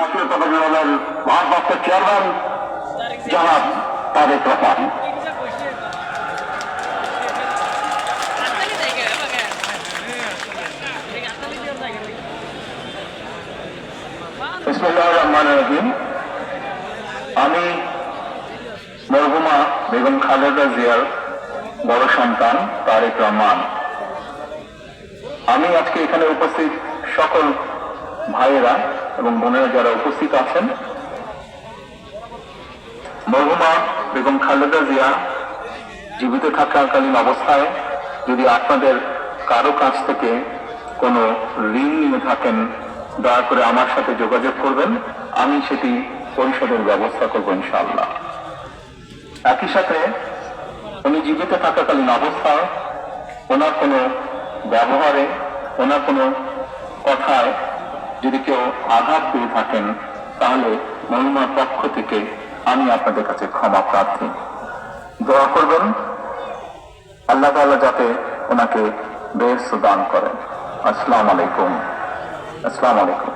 জাতীয়তাবাদী দলের ভারপ্রাপ্ত চেয়ারম্যান জনাব তারেক রহমান আমি মরহুমা বেগম খালেদা জিয়ার বড় সন্তান তারেক রহমান। আমি আজকে এখানে উপস্থিত সকল ভাইয়েরা এবং বোনেরা যারা উপস্থিত আছেন। মরহুমা বেগম খালেদা জিয়া জীবিত থাকাকালীন অবস্থায় যদি আপনাদের কারও কাছ থেকে কোনো ঋণ নিয়ে থাকেন, দয়া করে আমার সাথে যোগাযোগ করবেন। আমি সেটি পরিশোধের ব্যবস্থা করব ইনশাআল্লাহ। একই সাথে উনি জীবিত থাকাকালীন অবস্থায় ওনার কোনো ব্যবহারে, ওনার কোনো কথায় যদি কেউ আঘাত পেয়ে থাকেন, তাহলে মহিমার পক্ষ থেকে আমি আপনাদের কাছে ক্ষমা প্রার্থী। দোয়া করবেন। আল্লাহ তাল্লাহ যাতে ওনাকে বেশ দান করেন। আসসালাম আলাইকুম। আসসালাম আলাইকুম।